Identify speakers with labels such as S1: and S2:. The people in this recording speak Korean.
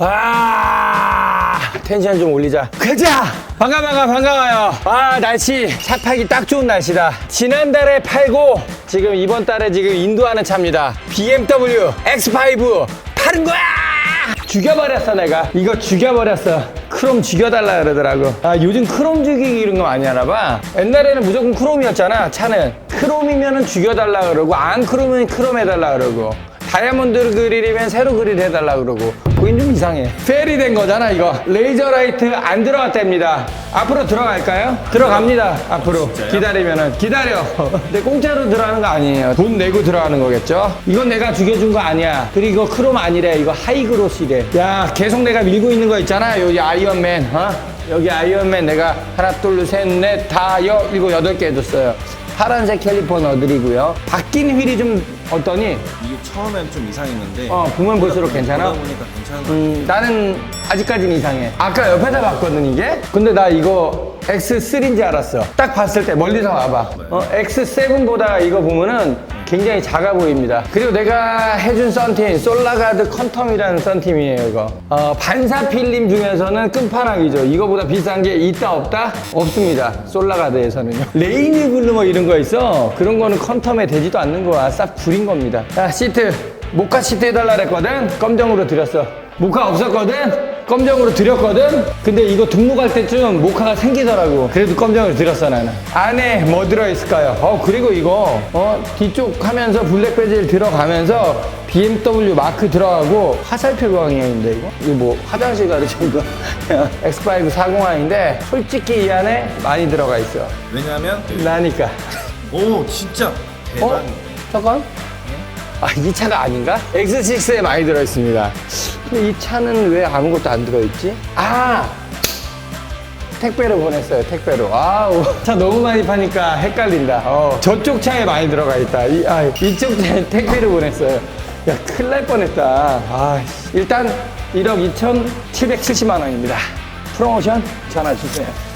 S1: 아 텐션 좀 올리자. 가자! 반가 반가 반가워요. 아 날씨 차 타기 딱 좋은 날씨다. 지난달에 팔고 지금 이번 달에 지금 인도하는 차입니다. BMW X5 파는 거야! 죽여버렸어 내가. 이거 죽여버렸어. 크롬 죽여달라 그러더라고. 아 요즘 크롬 죽이기 이런 거 많이 하나 봐. 옛날에는 무조건 크롬이었잖아 차는. 크롬이면은 죽여달라 그러고 안 크롬이면 크롬 해달라 그러고 다이아몬드 그릴이면 새로 그릴 해달라 그러고. 보긴 좀 이상해. 페리 된 거잖아 이거. 레이저 라이트 안 들어갔답니다. 앞으로 들어갈까요? 들어갑니다 앞으로. 기다리면은. 기다려. 근데 공짜로 들어가는 거 아니에요. 돈 내고 들어가는 거겠죠? 이건 내가 죽여준 거 아니야. 그리고 크롬 아니래. 이거 하이그로시래. 야 계속 내가 밀고 있는 거 있잖아. 여기 아이언맨 어? 여기 아이언맨 내가 하나 둘셋넷 다 여 일곱 여덟 개 해줬어요. 파란색 캘리퍼 넣어드리고요. 바뀐 휠이 좀 어떠니?
S2: 이게 처음엔 좀 이상했는데
S1: 어 보면 볼수록 괜찮아?
S2: 보다 보니까 괜찮은 것
S1: 음, 나는 아직까지는 이상해. 아까 옆에다 봤거든, 이게? 근데 나 이거 X3인지 알았어. 딱 봤을 때 멀리서 와봐. 어, X7보다 이거 보면은 굉장히 작아 보입니다. 그리고 내가 해준 썬팀, 솔라가드 컨텀이라는 썬팀이에요, 이거. 어, 반사 필름 중에서는 끝판왕이죠. 이거보다 비싼 게 있다, 없다? 없습니다. 솔라가드에서는요. 레이니 블루 뭐 이런 거 있어. 그런 거는 컨텀에 되지도 않는 거야. 싹 부린 겁니다. 자, 시트. 모카 시트 해달라 그랬거든? 검정으로 드렸어. 모카 없었거든? 검정으로 드렸거든? 근데 이거 등록할 때쯤 모카가 생기더라고. 그래도 검정으로 드렸어, 나는. 안에 뭐 들어있을까요? 어, 그리고 이거, 어, 뒤쪽 하면서 블랙 베젤 들어가면서 BMW 마크 들어가고 화살표 광이인데 이거? 이거 뭐 화장실 가르친 거? X5 40화인데 솔직히 이 안에 많이 들어가 있어.
S2: 왜냐하면
S1: 나니까.
S2: 오 진짜 대박
S1: 어? 잠깐. 아, 이 차가 아닌가? X6에 많이 들어있습니다. 근데 이 차는 왜 아무것도 안 들어있지? 아! 택배로 보냈어요, 택배로. 아우, 차 너무 많이 파니까 헷갈린다. 어, 저쪽 차에 많이 들어가 있다. 이, 아, 이쪽 차에 택배로 보냈어요. 야, 큰일 날 뻔했다. 아, 씨. 일단 1억 2,770만 원입니다. 프로모션 전화 주세요.